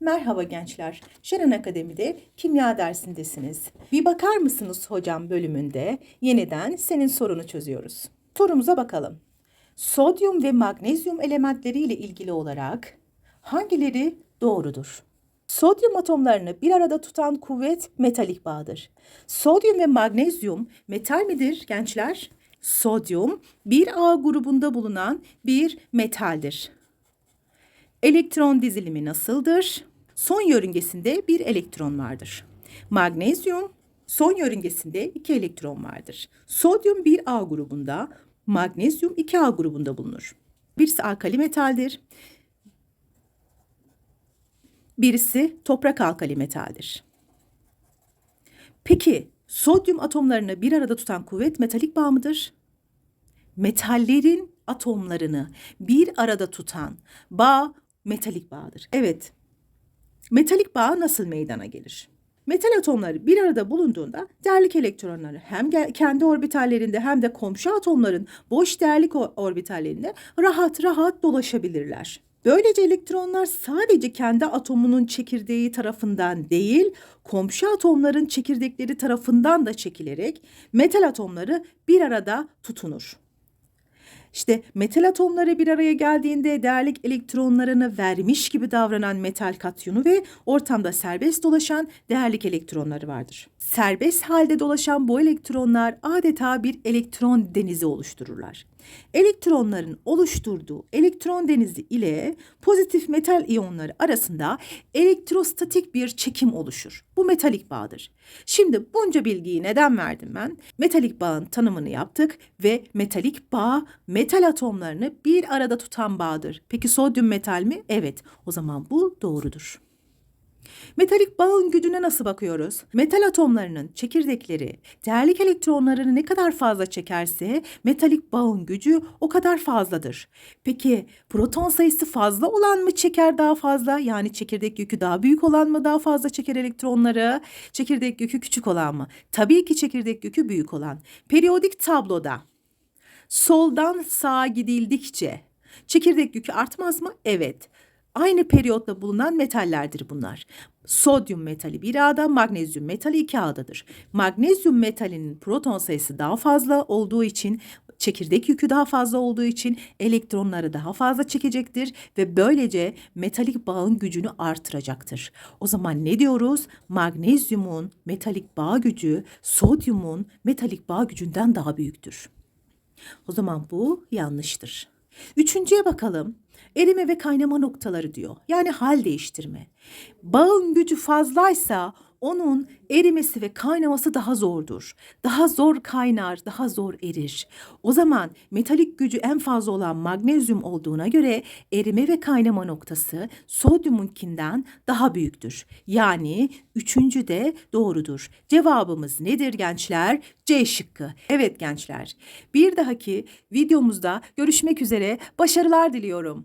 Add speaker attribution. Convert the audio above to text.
Speaker 1: Merhaba gençler. Şeren Akademi'de kimya dersindesiniz. Bir bakar mısınız hocam bölümünde? Yeniden senin sorunu çözüyoruz. Sorumuza bakalım. Sodyum ve magnezyum elementleriyle ilgili olarak hangileri doğrudur? Sodyum atomlarını bir arada tutan kuvvet metalik bağdır. Sodyum ve magnezyum metal midir gençler? Sodyum bir A grubunda bulunan bir metaldir. Elektron dizilimi nasıldır? Son yörüngesinde bir elektron vardır. Magnezyum son yörüngesinde iki elektron vardır. Sodyum bir A grubunda, magnezyum 2A grubunda bulunur. Birisi alkali metaldir. Birisi toprak alkali metaldir. Peki sodyum atomlarını bir arada tutan kuvvet metalik bağ mıdır? Metallerin atomlarını bir arada tutan bağ metalik bağdır. Evet. Metalik bağ nasıl meydana gelir? Metal atomları bir arada bulunduğunda değerlik elektronları hem kendi orbitallerinde hem de komşu atomların boş değerlik orbitallerinde rahat rahat dolaşabilirler. Böylece elektronlar sadece kendi atomunun çekirdeği tarafından değil, komşu atomların çekirdekleri tarafından da çekilerek metal atomları bir arada tutunur. İşte metal atomları bir araya geldiğinde değerlik elektronlarını vermiş gibi davranan metal katyonu ve ortamda serbest dolaşan değerlik elektronları vardır. Serbest halde dolaşan bu elektronlar adeta bir elektron denizi oluştururlar. Elektronların oluşturduğu elektron denizi ile pozitif metal iyonları arasında elektrostatik bir çekim oluşur. Bu metalik bağdır. Şimdi bunca bilgiyi neden verdim ben? Metalik bağın tanımını yaptık ve metalik bağ metal atomlarını bir arada tutan bağdır. Peki sodyum metal mi? Evet. O zaman bu doğrudur. Metalik bağın gücüne nasıl bakıyoruz? Metal atomlarının çekirdekleri değerlik elektronlarını ne kadar fazla çekerse metalik bağın gücü o kadar fazladır. Peki proton sayısı fazla olan mı çeker daha fazla? Yani çekirdek yükü daha büyük olan mı daha fazla çeker elektronları? Çekirdek yükü küçük olan mı? Tabii ki çekirdek yükü büyük olan. Periyodik tabloda soldan sağa gidildikçe çekirdek yükü artmaz mı? Evet. Aynı periyotta bulunan metallerdir bunlar. Sodyum metali 1A'da, magnezyum metali 2A'dadır. Magnezyum metalinin proton sayısı daha fazla olduğu için çekirdek yükü daha fazla olduğu için elektronları daha fazla çekecektir ve böylece metalik bağın gücünü artıracaktır. O zaman ne diyoruz? Magnezyumun metalik bağ gücü sodyumun metalik bağ gücünden daha büyüktür. O zaman bu yanlıştır. Üçüncüye bakalım. Erime ve kaynama noktaları diyor. Yani hal değiştirme. Bağın gücü fazlaysa onun erimesi ve kaynaması daha zordur. Daha zor kaynar, daha zor erir. O zaman metalik gücü en fazla olan magnezyum olduğuna göre erime ve kaynama noktası sodyumunkinden daha büyüktür. Yani üçüncü de doğrudur. Cevabımız nedir gençler? C şıkkı. Evet gençler. Bir dahaki videomuzda görüşmek üzere. Başarılar diliyorum.